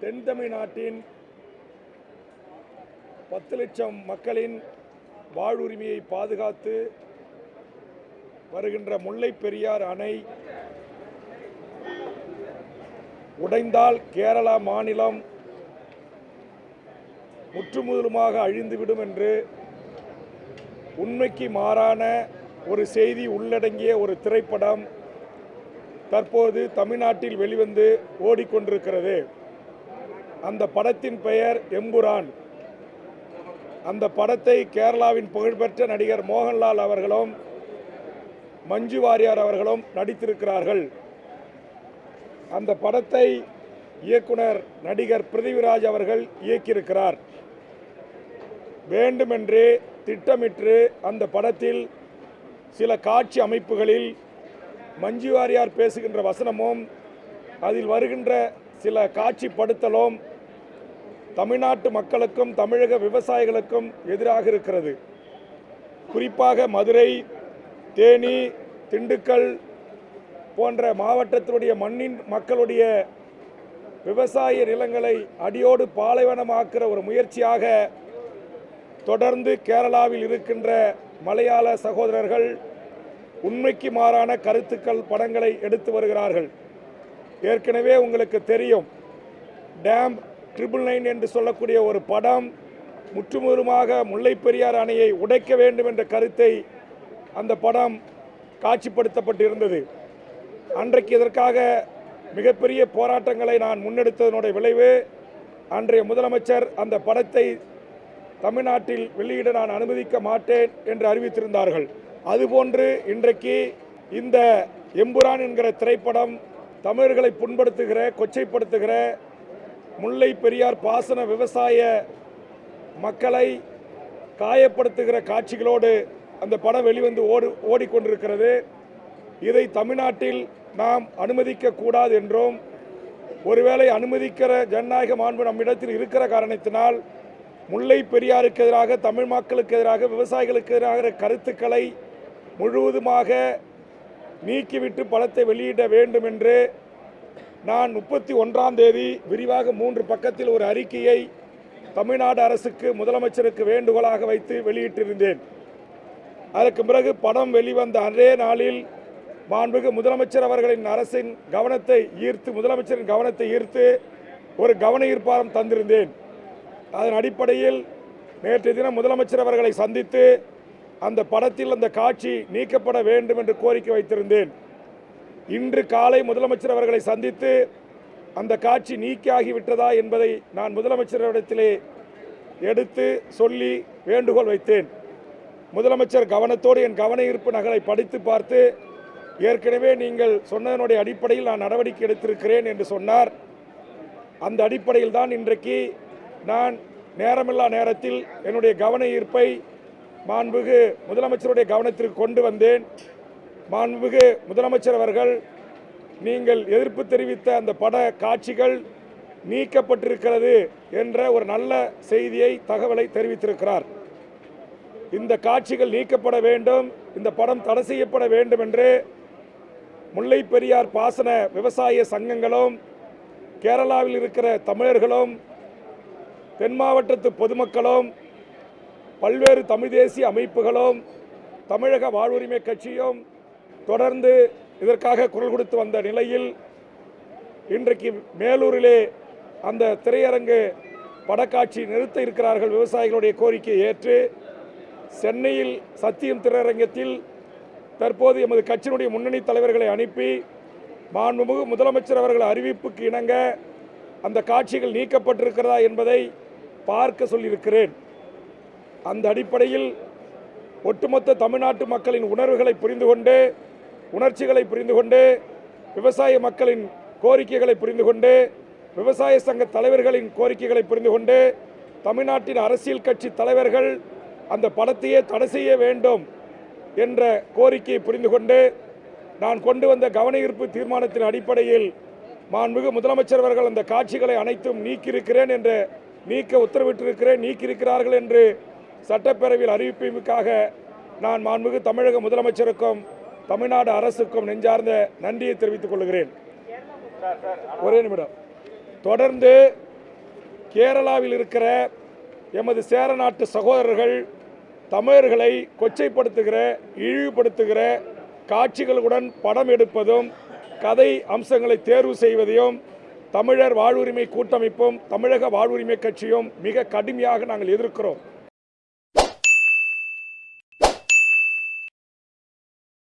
தென் தமிழ்நாட்டின் பத்து லட்சம் மக்களின் வாழ்வுரிமையை பாதுகாத்து வருகின்ற முல்லை பெரியார் அணை உடைந்தால் கேரளா மாநிலம் முற்றுமுதலுமாக அழிந்துவிடும் என்று உண்மைக்கு மாறான ஒரு செய்தி உள்ளடங்கிய ஒரு திரைப்படம் தற்போது தமிழ்நாட்டில் வெளிவந்து ஓடிக்கொண்டிருக்கிறது. அந்த படத்தின் பெயர் எம்புரான். அந்த படத்தை கேரளாவின் புகழ்பெற்ற நடிகர் மோகன்லால் அவர்களும் மஞ்சு வாரியார் அவர்களும் நடித்திருக்கிறார்கள். அந்த படத்தை இயக்குனர் நடிகர் பிருத்திவிராஜ் அவர்கள் இயக்கியிருக்கிறார். வேண்டுமென்று திட்டமிட்டு அந்த படத்தில் சில காட்சி அமைப்புகளில் மஞ்சு வாரியார் பேசுகின்ற வசனமும் அதில் வருகின்ற சில காட்சிப்படுத்தலும் தமிழ்நாட்டு மக்களுக்கும் தமிழக விவசாயிகளுக்கும் எதிராக இருக்கிறது. குறிப்பாக மதுரை தேனி திண்டுக்கல் போன்ற மாவட்டத்தினுடைய மண்ணின் மக்களுடைய விவசாய நிலங்களை அடியோடு பாலைவனமாக்குற ஒரு முயற்சியாக தொடர்ந்து கேரளாவில் இருக்கின்ற மலையாள சகோதரர்கள் உண்மைக்கு மாறான கருத்துக்கள் படங்களை எடுத்து வருகிறார்கள். ஏற்கனவே உங்களுக்கு தெரியும் டேம் ட்ரிபிள் நைன் என்று சொல்லக்கூடிய ஒரு படம் முற்றுமுதலுமாக முல்லை பெரியார் அணையை உடைக்க வேண்டும் என்ற கருத்தை அந்த படம் காட்சிப்படுத்தப்பட்டிருந்தது. அன்றைக்கு இதற்காக மிகப்பெரிய போராட்டங்களை நான் முன்னெடுத்ததனுடைய விளைவு அன்றைய முதலமைச்சர் அந்த படத்தை தமிழ்நாட்டில் வெளியிட நான் அனுமதிக்க மாட்டேன் என்று அறிவித்திருந்தார்கள். அதுபோன்று இன்றைக்கு இந்த எம்புரான் என்கிற திரைப்படம் தமிழர்களை புண்படுத்துகிற கொச்சைப்படுத்துகிற முல்லை பெரியார் பாசன விவசாய மக்களை காயப்படுத்துகிற காட்சிகளோடு அந்த படம் வெளிவந்து ஓடு ஓடிக்கொண்டிருக்கிறது. இதை தமிழ்நாட்டில் நாம் அனுமதிக்க கூடாது என்றும் ஒருவேளை அனுமதிக்கிற ஜனநாயக மாண்பு நம்மிடத்தில் இருக்கிற காரணத்தினால் முல்லை பெரியாருக்கு எதிராக தமிழ் மக்களுக்கு எதிராக விவசாயிகளுக்கு எதிராக கருத்துக்களை முழுவதுமாக நீக்கிவிட்டு படத்தை வெளியிட வேண்டும் என்று நான் முப்பத்தி ஒன்றாம் தேதி விரிவாக மூன்று பக்கத்தில் ஒரு அறிக்கையை தமிழ்நாடு அரசுக்கு முதலமைச்சருக்கு வேண்டுகோளாக வைத்து வெளியிட்டிருந்தேன். அதற்கு பிறகு படம் வெளிவந்த அதே நாளில் மாண்புமிகு முதலமைச்சர் அவர்களின் அரசின் கவனத்தை ஈர்த்து முதலமைச்சரின் கவனத்தை ஈர்த்து ஒரு கவன ஈர்ப்பாரம் தந்திருந்தேன். அதன் அடிப்படையில் நேற்று தினம் முதலமைச்சர் அவர்களை சந்தித்து அந்த படத்தில் அந்த காட்சி நீக்கப்பட வேண்டும் என்று கோரிக்கை வைத்திருந்தேன். இன்று காலை முதலமைச்சர் அவர்களை சந்தித்து அந்த காட்சி நீக்கியாகிவிட்டதா என்பதை நான் முதலமைச்சரிடத்திலே எடுத்து சொல்லி வேண்டுகோள் வைத்தேன். முதலமைச்சர் கவனத்தோடு என் கவன ஈர்ப்பு நகலை படித்து பார்த்து ஏற்கனவே நீங்கள் சொன்னதனுடைய அடிப்படையில் நான் நடவடிக்கை எடுத்திருக்கிறேன் என்று சொன்னார். அந்த அடிப்படையில் தான் இன்றைக்கு நான் நேரமில்லா நேரத்தில் என்னுடைய கவன ஈர்ப்பை மாண்புகு முதலமைச்சருடைய கவனத்திற்கு கொண்டு வந்தேன். மாண்புமிகு முதலமைச்சர் அவர்கள் நீங்கள் எதிர்ப்பு தெரிவித்த அந்த பட காட்சிகள் நீக்கப்பட்டிருக்கிறது என்ற ஒரு நல்ல செய்தியை தகவலை தெரிவித்திருக்கிறார். இந்த காட்சிகள் நீக்கப்பட வேண்டும் இந்த படம் தடை செய்யப்பட வேண்டும் என்று முல்லை பெரியார் பாசன விவசாய சங்கங்களும் கேரளாவில் இருக்கிற தமிழர்களும் தென் மாவட்டத்து பொதுமக்களும் பல்வேறு தமிழ் தேசிய அமைப்புகளும் தமிழக வாழ்வுரிமை கட்சியும் தொடர்ந்து இதற்காக குரல் கொடுத்து வந்த நிலையில் இன்றைக்கு மேலூரிலே அந்த திரையரங்கு படக்காட்சி நிறுத்த இருக்கிறார்கள் விவசாயிகளுடைய கோரிக்கையை ஏற்று சென்னையில் சத்தியம் திரையரங்கத்தில் தற்போது எமது கட்சியினுடைய முன்னணி தலைவர்களை அனுப்பி மாண்புமிகு முதலமைச்சர் அவர்கள் அறிவிப்புக்கு இணங்க அந்த காட்சிகள் நீக்கப்பட்டிருக்கிறதா என்பதை பார்க்க சொல்லியிருக்கிறேன். அந்த அடிப்படையில் ஒட்டுமொத்த தமிழ்நாட்டு மக்களின் உணர்வுகளை புரிந்து கொண்டு உணர்ச்சிகளை புரிந்து கொண்டு விவசாய மக்களின் கோரிக்கைகளை புரிந்து கொண்டு விவசாய சங்க தலைவர்களின் கோரிக்கைகளை புரிந்து கொண்டு தமிழ்நாட்டின் அரசியல் கட்சி தலைவர்கள் அந்த படத்தையே தடை செய்ய வேண்டும் என்ற கோரிக்கையை புரிந்து கொண்டு நான் கொண்டு வந்த கவன ஈர்ப்பு தீர்மானத்தின் அடிப்படையில் மாண்புமிகு முதலமைச்சர் அவர்கள் அந்த காட்சிகளை அனைத்தும் நீக்கியிருக்கிறேன் என்று நீக்க உத்தரவிட்டிருக்கிறேன் நீக்கியிருக்கிறார்கள் என்று சட்டப்பேரவையில் அறிவிப்புக்காக நான் மாண்புமிகு தமிழக முதலமைச்சருக்கும் தமிழ்நாடு அரசுக்கும் நெஞ்சார்ந்த நன்றியை தெரிவித்துக் கொள்கிறேன். ஒரே நிமிடம். தொடர்ந்து கேரளாவில் இருக்கிற எமது சேர நாட்டு சகோதரர்கள் தமிழர்களை கொச்சைப்படுத்துகிற இழிவுபடுத்துகிற காட்சிகளுடன் படம் எடுப்பதும் கதை அம்சங்களை தேர்வு செய்வதையும் தமிழர் வாழ்வுரிமை கூட்டமைப்பும் தமிழக வாழ்வுரிமை கட்சியும் மிக கடுமையாக நாங்கள் எதிர்க்கிறோம்.